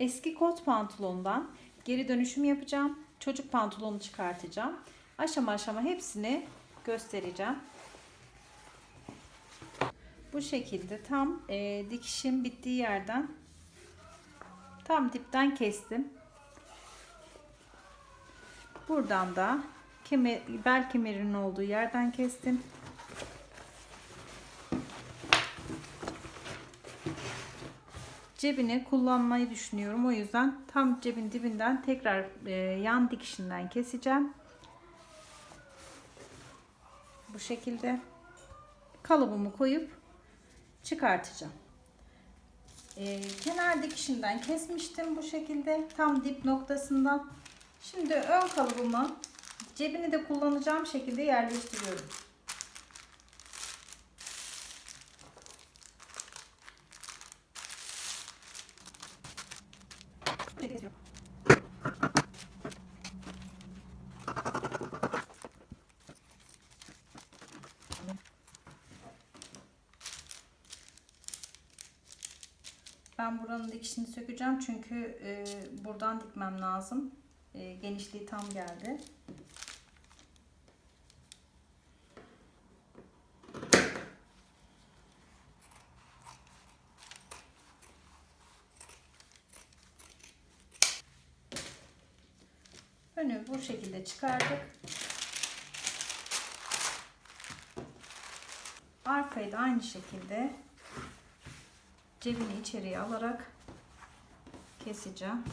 Eski kot pantolondan geri dönüşüm yapacağım. Çocuk pantolonu çıkartacağım. Aşama aşama hepsini göstereceğim. Bu şekilde tam e, dikişim bittiği yerden tam dipten kestim. Buradan da kemer, bel kemerinin olduğu yerden kestim. Cebini kullanmayı düşünüyorum. O yüzden tam cebin dibinden tekrar e, yan dikişinden keseceğim. Bu şekilde kalıbımı koyup çıkartacağım. E, kenar dikişinden kesmiştim bu şekilde tam dip noktasından. Şimdi ön kalıbımı cebini de kullanacağım şekilde yerleştiriyorum. Ben buranın dikişini sökeceğim çünkü e, buradan dikmem lazım. E, genişliği tam geldi. Önü bu şekilde çıkardık. Arkayı da aynı şekilde cebini içeriye alarak keseceğim.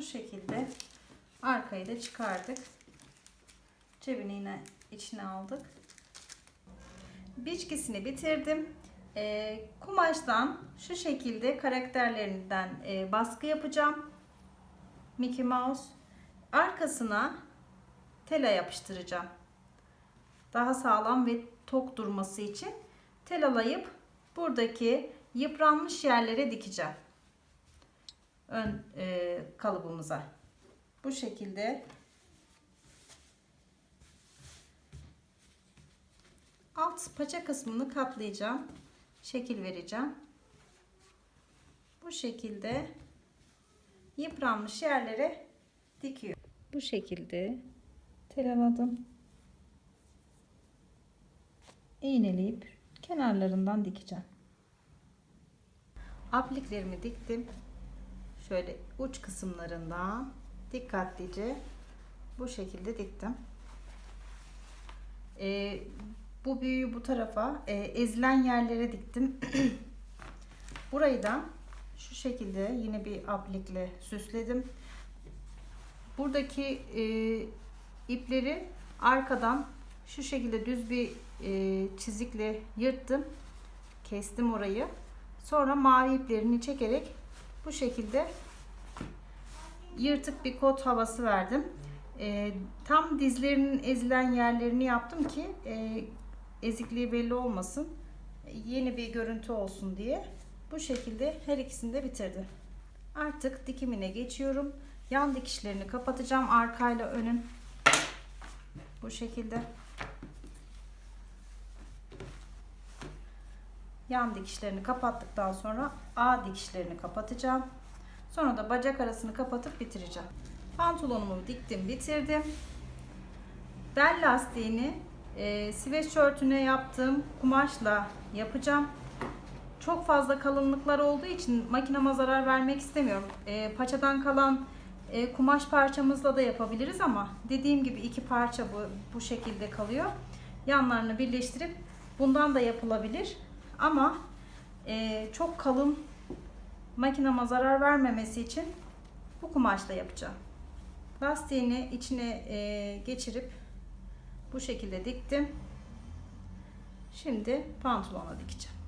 Bu şekilde arkayı da çıkardık. Cebini yine içine aldık. Biçkisini bitirdim. Ee, kumaştan şu şekilde karakterlerinden e, baskı yapacağım. Mickey Mouse. Arkasına tela yapıştıracağım. Daha sağlam ve tok durması için telalayıp buradaki yıpranmış yerlere dikeceğim ön e, kalıbımıza. Bu şekilde alt paça kısmını katlayacağım. Şekil vereceğim. Bu şekilde yıpranmış yerlere dikiyor. Bu şekilde telaladım. İğneleyip kenarlarından dikeceğim. Apliklerimi diktim şöyle uç kısımlarından dikkatlice bu şekilde diktim. Ee, bu büyüğü bu tarafa e, ezilen yerlere diktim. Burayı da şu şekilde yine bir aplikle süsledim. Buradaki e, ipleri arkadan şu şekilde düz bir e, çizikle yırttım. Kestim orayı. Sonra mavi iplerini çekerek bu şekilde yırtık bir kot havası verdim. E, tam dizlerinin ezilen yerlerini yaptım ki e, ezikliği belli olmasın. Yeni bir görüntü olsun diye. Bu şekilde her ikisini de bitirdim. Artık dikimine geçiyorum. Yan dikişlerini kapatacağım arkayla önün. Bu şekilde. yan dikişlerini kapattıktan sonra A dikişlerini kapatacağım. Sonra da bacak arasını kapatıp bitireceğim. Pantolonumu diktim, bitirdim. Bel lastiğini e, sweatshirtüne yaptığım kumaşla yapacağım. Çok fazla kalınlıklar olduğu için makinama zarar vermek istemiyorum. E, paçadan kalan e, kumaş parçamızla da yapabiliriz ama dediğim gibi iki parça bu, bu şekilde kalıyor. Yanlarını birleştirip bundan da yapılabilir. Ama e, çok kalın makinama zarar vermemesi için bu kumaşla yapacağım. Lastiğini içine e, geçirip bu şekilde diktim. Şimdi pantolona dikeceğim.